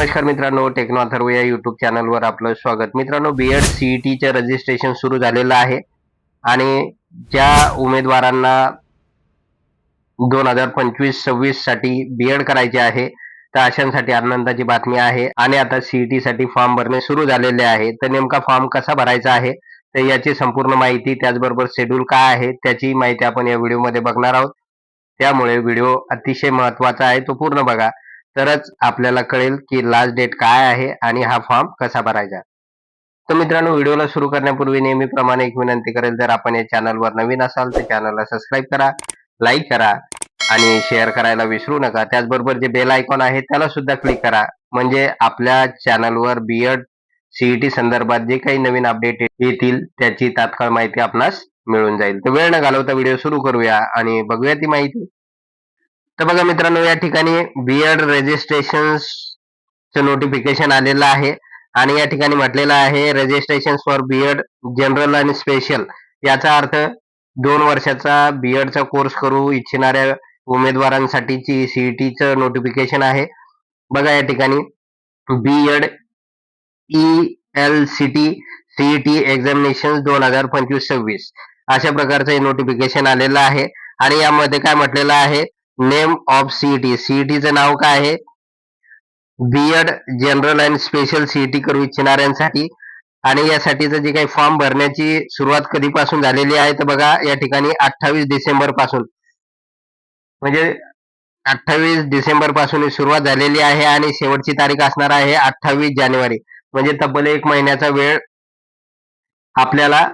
नमस्कार मित्रांनो टेक्नो अथर्व या युट्यूब चॅनलवर आपलं स्वागत. मित्रांनो बी एड सीईटीचे रजिस्ट्रेशन सुरू झालेलं आहे. आणि ज्या उमेदवारांना दोन हजार पंचवीस सव्वीससाठी बीएड करायचे आहे तर अशांसाठी आनंदाची बातमी आहे. आणि आता सीईटी साठी फॉर्म भरणे सुरू झालेले आहे. तर नेमका फॉर्म कसा भरायचा आहे तर याची संपूर्ण माहिती त्याचबरोबर शेड्यूल काय आहे त्याची माहिती आपण या व्हिडिओमध्ये बघणार आहोत. त्यामुळे व्हिडिओ अतिशय महत्त्वाचा आहे तो पूर्ण बघा. तरच आपल्याला कळेल की लास्ट डेट काय आहे आणि हा फॉर्म कसा भरायचा. तर मित्रांनो व्हिडिओला सुरू करण्यापूर्वी नेहमीप्रमाणे एक विनंती करेल जर आपण या चॅनलवर नवीन असाल तर चॅनलला सबस्क्राईब करा लाईक करा आणि शेअर करायला विसरू नका. त्याचबरोबर जे बेल आयकॉन आहे त्याला सुद्धा क्लिक करा. म्हणजे आपल्या चॅनलवर बीएड सीईटी संदर्भात जे काही नवीन अपडेट येतील त्याची तात्काळ माहिती आपणास मिळून जाईल. तर वेळ न घालवता व्हिडिओ सुरू करूया आणि बघूया ती माहिती. तर बघा मित्रांनो या ठिकाणी बीएड रेजिस्ट्रेशन नोटिफिकेशन आलेलं आहे. आणि या ठिकाणी म्हटलेलं आहे registration for B Ed general आणि स्पेशल याचा अर्थ दोन वर्षाचा बीएडचा कोर्स करू इच्छिणाऱ्या उमेदवारांसाठीची सीईटीचं नोटिफिकेशन आहे. बघा या ठिकाणी BEd E L C T CET examination दोन हजार पंचवीस सव्वीस. अशा प्रकारचं हे नोटिफिकेशन आलेलं आहे. आणि यामध्ये काय म्हटलेलं आहे नेम ऑफ सीईटी. सीईटीचं नाव काय आहे? BEd general and special CET करू इच्छिणाऱ्यांसाठी. आणि यासाठीचं जे काही फॉर्म भरण्याची सुरुवात कधीपासून झालेली आहे तर बघा या ठिकाणी अठ्ठावीस डिसेंबरपासून म्हणजे अठ्ठावीस डिसेंबरपासून ही सुरुवात झालेली आहे आणि शेवटची तारीख असणार आहे अठ्ठावीस जानेवारी. म्हणजे तब्बल एक महिन्याचा वेळ आपल्याला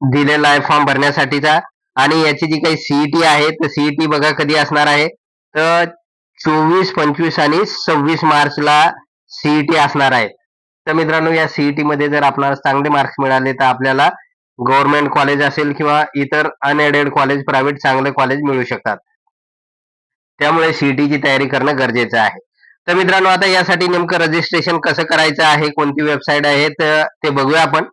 दिलेला आहे फॉर्म भरण्यासाठीचा. आणि याची जी काही सीईटी आहे तर सीईटी बघा कधी असणार आहे. तर चोवीस पंचवीस आणि सव्वीस मार्चला सीईटी असणार आहे. तर मित्रांनो या सीईटी मध्ये जर आपल्याला चांगले मार्क्स मिळाले तर आपल्याला गव्हर्नमेंट कॉलेज असेल किंवा इतर अनएडेड कॉलेज प्रायव्हेट चांगले कॉलेज मिळू शकतात. त्यामुळे सीईटीची तयारी करणं गरजेचं आहे. तर मित्रांनो आता यासाठी नेमकं रजिस्ट्रेशन कसं करायचं आहे कोणती वेबसाईट आहे तर ते बघूया आपण.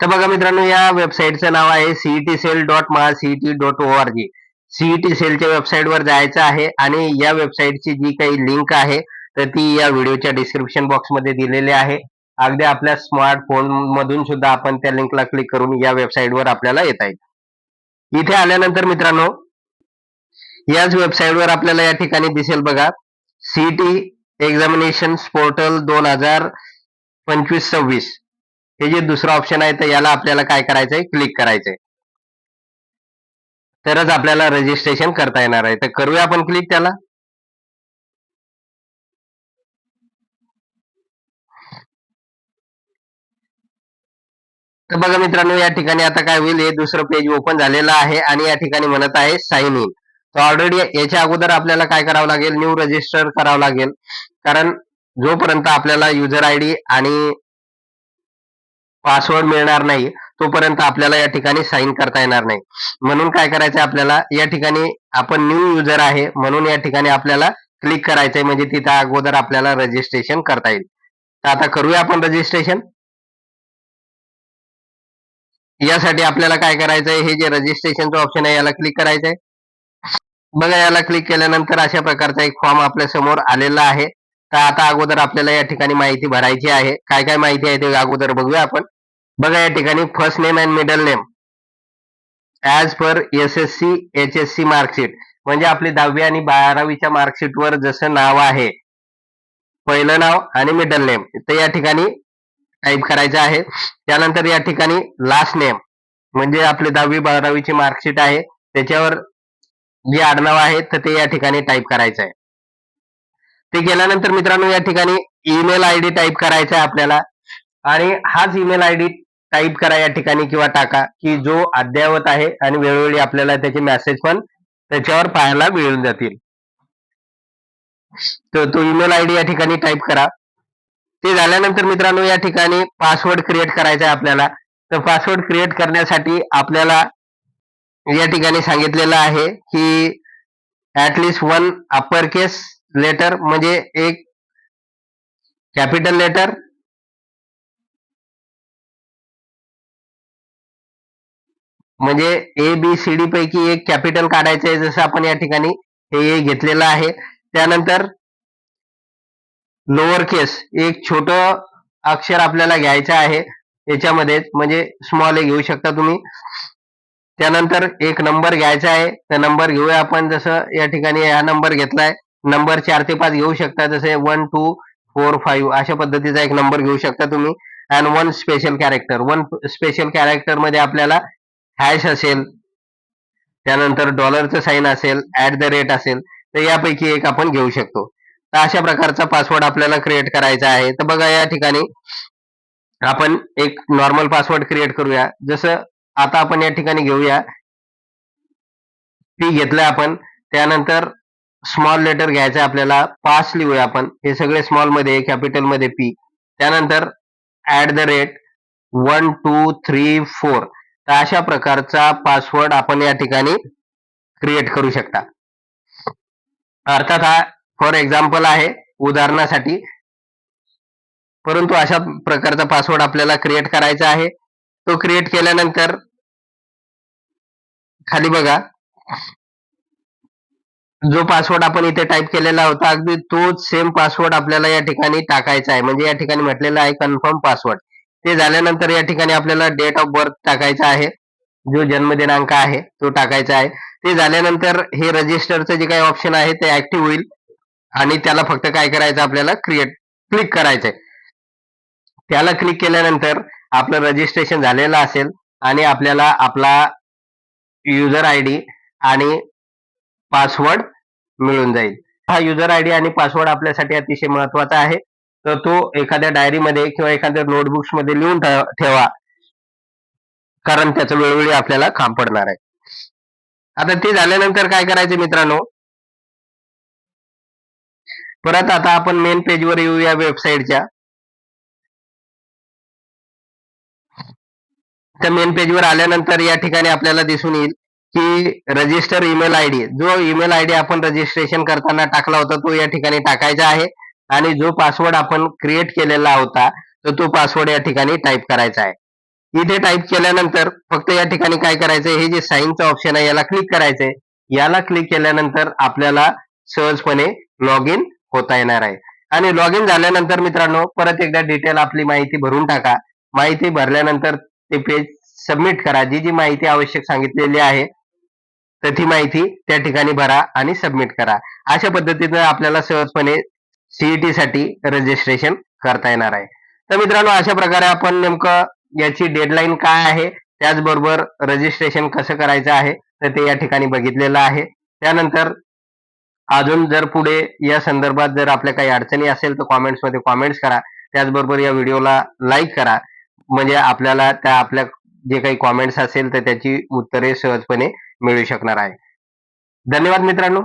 तर बघा मित्रांनो या वेबसाईटचं नाव आहे CET cell dot Maha CET dot O R G CET सेलच्या वेबसाईटवर जायचं आहे आणि या वेबसाईटची जी काही लिंक आहे तर ती या व्हिडिओच्या डिस्क्रिप्शन बॉक्समध्ये दिलेली आहे. अगदी आपल्या स्मार्टफोन मधून सुद्धा आपण त्या लिंकला क्लिक करून या वेबसाईटवर आपल्याला येता येईल. इथे आल्यानंतर मित्रांनो याच वेबसाईटवर आपल्याला या ठिकाणी दिसेल बघा सीईटी एक्झामिनेशन पोर्टल दोन हजार पंचवीस सव्वीस. हे जे दुसरं ऑप्शन आहे तर याला आपल्याला काय करायचंय? क्लिक करायचंय. तरच आपल्याला रजिस्ट्रेशन करता येणार आहे. तर करूया आपण क्लिक त्याला. तर बघा मित्रांनो या ठिकाणी आता काय होईल? हे दुसरं पेज ओपन झालेलं आहे आणि या ठिकाणी म्हणत आहे साइन इन तर ऑलरेडी याच्या अगोदर आपल्याला काय करावं लागेल? न्यू रजिस्टर करावं लागेल. कारण जोपर्यंत आपल्याला युजर आयडी आणि पासवर्ड मिळणार नाही तोपर्यंत आपल्याला या ठिकाणी साईन करता येणार नाही. म्हणून काय करायचं आपल्याला? या ठिकाणी आपण न्यू युजर आहे म्हणून या ठिकाणी आपल्याला क्लिक करायचंय म्हणजे तिथं अगोदर आपल्याला रजिस्ट्रेशन करता येईल. तर आता करूया आपण रजिस्ट्रेशन यासाठी आपल्याला काय करायचंय? हे जे रजिस्ट्रेशनचं ऑप्शन आहे याला क्लिक करायचंय. बघा याला क्लिक केल्यानंतर अशा प्रकारचा एक फॉर्म आपल्यासमोर आलेला आहे. तर आता अगोदर आपल्याला या ठिकाणी माहिती भरायची आहे. काय काय माहिती आहे ते अगोदर बघूया आपण. बघा या ठिकाणी first name and middle name as per S S C H S C marksheet म्हणजे आपली दहावी आणि बारावीच्या मार्कशीटवर जसं नाव आहे पहिलं नाव आणि मिडल नेम तर या ठिकाणी टाईप करायचं आहे. त्यानंतर या ठिकाणी लास्ट नेम म्हणजे आपली दहावी बारावीची मार्कशीट आहे. त्याच्यावर जे आडनाव आहे तर ते या ठिकाणी टाईप करायचं आहे. ते गेल्यानंतर मित्रांनो या ठिकाणी ईमेल आय डी टाईप करायचा आहे आपल्याला. आणि हाच ईमेल आय डी टाईप करा या ठिकाणी किंवा टाका की जो अद्ययावत आहे आणि वेळोवेळी आपल्याला त्याचे मेसेज पण त्याच्यावर पाहायला मिळून जातील. तर तो ईमेल आय डी या ठिकाणी टाईप करा. ते झाल्यानंतर मित्रांनो या ठिकाणी पासवर्ड क्रिएट करायचा आहे आपल्याला. तर पासवर्ड क्रिएट करण्यासाठी आपल्याला या ठिकाणी सांगितलेलं आहे की at least one upper case letter म्हणजे एक कॅपिटल लेटर म्हणजे ए बी सी डी पैकी एक कॅपिटल काढायचं आहे जसं आपण या ठिकाणी हे घेतलेलं आहे. त्यानंतर लोअर केस एक छोट अक्षर आपल्याला घ्यायचं आहे याच्यामध्ये म्हणजे स्मॉल ए घेऊ शकता तुम्ही. त्यानंतर एक नंबर घ्यायचा आहे तर नंबर घेऊया आपण. जसं या ठिकाणी हा नंबर घेतलाय नंबर चार ते पाच घेऊ शकता. जसे वन टू फोर फाईव्ह अशा पद्धतीचा एक नंबर घेऊ शकता तुम्ही. And one special character one special कॅरेक्टरमध्ये आपल्याला हॅश असेल त्यानंतर डॉलरचं साईन असेल ऍट द रेट असेल तर यापैकी एक आपण घेऊ शकतो. तर अशा प्रकारचा पासवर्ड आपल्याला क्रिएट करायचा आहे. तर बघा या ठिकाणी आपण एक नॉर्मल पासवर्ड क्रिएट करूया. जसं आता आपण या ठिकाणी घेऊया. पी घेतलं आपण. त्यानंतर स्मॉल लेटर घ्यायचं आपल्याला. पास लिहूया आपण. हे सगळे स्मॉलमध्ये कॅपिटलमध्ये पी त्यानंतर at the rate one two three four तर अशा प्रकारचा पासवर्ड आपण या ठिकाणी क्रिएट करू शकता. अर्थात हा फॉर एक्झाम्पल आहे उदाहरणासाठी. परंतु अशा प्रकारचा पासवर्ड आपल्याला क्रिएट करायचा आहे. तो क्रिएट केल्यानंतर खाली बघा. जो पासवर्ड आपण इथे टाईप केलेला होता अगदी तोच सेम पासवर्ड आपल्याला या ठिकाणी टाकायचा आहे. म्हणजे या ठिकाणी म्हटलेलं आहे कन्फर्म पासवर्ड ते झाल्यानंतर या ठिकाणी आपल्याला डेट ऑफ बर्थ टाकायचा आहे. जो जन्मदिनांक आहे तो टाकायचा आहे. ते झाल्यानंतर हे रजिस्टरचं जे काही ऑप्शन आहे ते ऍक्टिव्ह होईल. आणि त्याला फक्त काय करायचं आपल्याला? क्रिएट क्लिक करायचंय त्याला क्लिक केल्यानंतर आपलं रजिस्ट्रेशन झालेलं असेल. आणि आपल्याला आपला युजर आय डी आणि पासवर्ड मिळून जाईल. हा युजर आय डी आणि पासवर्ड आपल्यासाठी अतिशय महत्त्वाचा आहे. तर तो एखाद्या डायरीमध्ये किंवा एखाद्या नोटबुक्समध्ये लिहून ठेव- ठेवा. कारण त्याचं वेळोवेळी आपल्याला काम पडणार आहे. आता ते झाल्यानंतर काय करायचं मित्रांनो? परत आता आपण मेन पेजवर येऊया वेबसाईटच्या त्या मेन पेजवर आल्यानंतर या ठिकाणी आपल्याला दिसून येईल. की रजिस्टर ईमेल आयडी जो ईमेल आयडी आपण रजिस्ट्रेशन करताना टाकला होता तो या ठिकाणी टाकायचा आहे. आणि जो पासवर्ड आपण क्रिएट केलेला होता तर तो पासवर्ड या ठिकाणी टाईप करायचा आहे. इथे टाईप केल्यानंतर फक्त या ठिकाणी काय करायचंय हे जे साईनचं ऑप्शन आहे याला क्लिक करायचंय. याला क्लिक केल्यानंतर आपल्याला सहजपणे लॉग इन होता येणार आहे. आणि लॉग इन झाल्यानंतर मित्रांनो परत एकदा डिटेल आपली माहिती भरून टाका. माहिती भरल्यानंतर ते पेज सबमिट करा. जी जी माहिती आवश्यक सांगितलेली आहे तर ती माहिती त्या ठिकाणी भरा आणि सबमिट करा. अशा पद्धतीनं आपल्याला सहजपणे सीईटी साठी रजिस्ट्रेशन करता येणार आहे. तर मित्रांनो अशा प्रकारे आपण नेमकं याची डेडलाईन काय आहे त्याचबरोबर रजिस्ट्रेशन कसं करायचं आहे तर ते या ठिकाणी बघितलेलं आहे. त्यानंतर अजून जर पुढे या संदर्भात जर आपल्या काही अडचणी असेल तर कॉमेंट्समध्ये कॉमेंट्स करा. त्याचबरोबर या व्हिडिओला लाईक करा. म्हणजे आपल्याला त्या आपल्या जे काही कॉमेंट्स असेल तर त्याची उत्तरे सहजपणे मिळू शकणार आहे. धन्यवाद मित्रांनो.